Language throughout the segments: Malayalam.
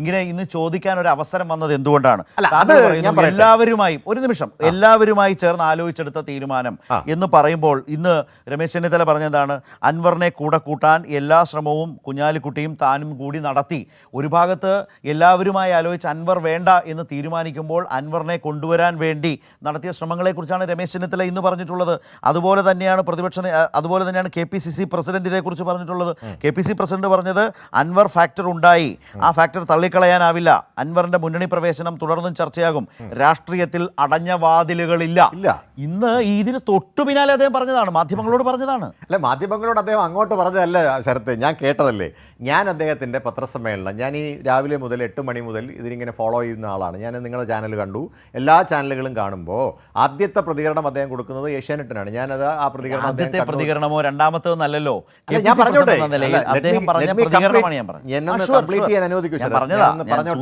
ഇങ്ങനെ ഇന്ന് ചോദിക്കാൻ ഒരു അവസരം വന്നത് എന്തുകൊണ്ടാണ്? അത് എല്ലാവരുമായും ഒരു നിമിഷം എല്ലാവരുമായി ചേർന്ന് ആലോചിച്ചെടുത്ത തീരുമാനം എന്ന് പറയുമ്പോൾ ഇന്ന് രമേശ് ചെന്നിത്തല പറഞ്ഞതാണ് അൻവറിനെ കൂടെ കൂട്ടാൻ എല്ലാ ശ്രമവും കുഞ്ഞാലിക്കുട്ടിയും താനും കൂടി നടത്തി. ഒരു ഭാഗത്ത് എല്ലാവരുമായി ആലോചിച്ച് അൻവർ വേണ്ട എന്ന് തീരുമാനിക്കുമ്പോൾ അൻവറിനെ കൊണ്ടുവരാൻ വേണ്ടി നടത്തിയ ശ്രമങ്ങളെക്കുറിച്ചാണ് രമേശ് ചെന്നിത്തല ഇന്ന് പറഞ്ഞിട്ടുള്ളത്. അതുപോലെ തന്നെയാണ് പ്രതിപക്ഷ അതുപോലെ തന്നെയാണ് K P C C president ഇതേക്കുറിച്ച് പറഞ്ഞിട്ടുള്ളത്. കെ പി സി പ്രസിഡന്റ് പറഞ്ഞത് അൻവർ ഫാക്ടർ ഉണ്ടായി. ആ ഫാക്ടർ തള്ളിക്കളയാനാവില്ല. അൻവറിന്റെ മുന്നണി പ്രവേശനം തുടർന്നും ചർച്ചയാകും. രാഷ്ട്രീയത്തിൽ അടഞ്ഞ വാതിലുകളില്ല. ഇല്ല. ഇന്ന് ഇതിന് തൊട്ടു പിന്നാലെ അദ്ദേഹം പറഞ്ഞതാണ് മാധ്യമങ്ങളോട് പറഞ്ഞതാണ്. അല്ല മാധ്യമങ്ങളോട് അദ്ദേഹം അങ്ങോട്ട് പറഞ്ഞതല്ല ശരത്ത് ഞാൻ കേട്ടതല്ലേ? ഞാൻ അദ്ദേഹത്തിന്റെ പത്രസമ്മേളനം ഞാൻ ഈ രാവിലെ മുതൽ എട്ട് മണി മുതൽ ഇതിനിങ്ങനെ ഫോളോ ചെയ്യുന്ന ആളാണ്. ഞാൻ നിങ്ങളുടെ ചാനൽ കണ്ടു. എല്ലാ ചാനലുകളും കാണുമ്പോൾ ആദ്യത്തെ പ്രതികരണം അദ്ദേഹം കൊടുക്കുന്നത് ഏഷ്യാനെറ്റിനാണ്. ഞാനത് ആ പ്രതികരണം ആദ്യത്തെ പ്രതികരണമോ രണ്ടാമത്തോ നല്ലല്ലോ? ഞാൻ പറഞ്ഞോട്ടെ. അദ്ദേഹം പറഞ്ഞ പ്രതികരണമാണ് ഞാൻ പറഞ്ഞത്. കംപ്ലീറ്റ് ചെയ്യാൻ അനുവദിക്കൂ ഞാൻ പറഞ്ഞോട്ടെ?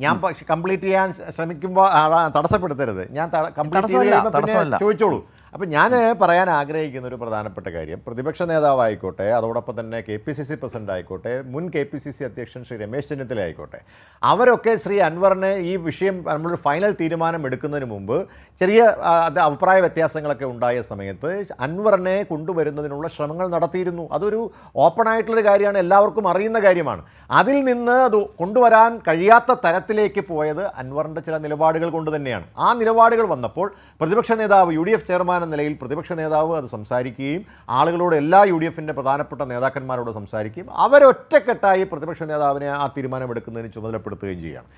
ഞാൻ കംപ്ലീറ്റ് ചെയ്യാൻ ശ്രമിക്കുമ്പോൾ തടസ്സപ്പെടുത്തരുത്. ഞാൻ കംപ്ലീറ്റ്. ചോദിച്ചോളൂ. അപ്പം ഞാൻ പറയാൻ ആഗ്രഹിക്കുന്ന ഒരു പ്രധാനപ്പെട്ട കാര്യം പ്രതിപക്ഷ നേതാവായിക്കോട്ടെ അതോടൊപ്പം തന്നെ K P C C president ആയിക്കോട്ടെ മുൻ കെ പി സി സി അധ്യക്ഷൻ ശ്രീ രമേശ് ചെന്നിത്തല ആയിക്കോട്ടെ അവരൊക്കെ ശ്രീ അൻവറിനെ ഈ വിഷയം നമ്മളൊരു ഫൈനൽ തീരുമാനം എടുക്കുന്നതിന് മുമ്പ് ചെറിയ അഭിപ്രായ വ്യത്യാസങ്ങളൊക്കെ ഉണ്ടായ സമയത്ത് അൻവറിനെ കൊണ്ടുവരുന്നതിനുള്ള ശ്രമങ്ങൾ നടത്തിയിരുന്നു. അതൊരു ഓപ്പൺ ആയിട്ടുള്ളൊരു കാര്യമാണ് എല്ലാവർക്കും അറിയുന്ന കാര്യമാണ്. അതിൽ നിന്ന് അത് കൊണ്ടുവരാൻ കഴിയാത്ത തരത്തിലേക്ക് പോയത് അൻവറിന്റെ ചില നിലപാടുകൾ കൊണ്ട് തന്നെയാണ്. ആ നിലപാടുകൾ വന്നപ്പോൾ പ്രതിപക്ഷ നേതാവ് യു ഡി എഫ് ചെയർമാൻ എന്ന നിലയിൽ പ്രതിപക്ഷ നേതാവ് അത് സംസാരിക്കുകയും ആളുകളോട് എല്ലാ യു ഡി എഫിന്റെ പ്രധാനപ്പെട്ട നേതാക്കന്മാരോട് സംസാരിക്കുകയും അവരൊറ്റക്കെട്ടായി പ്രതിപക്ഷ നേതാവിനെ ആ തീരുമാനമെടുക്കുന്നതിന് ചുമതലപ്പെടുത്തുകയും ചെയ്യുകയാണ്.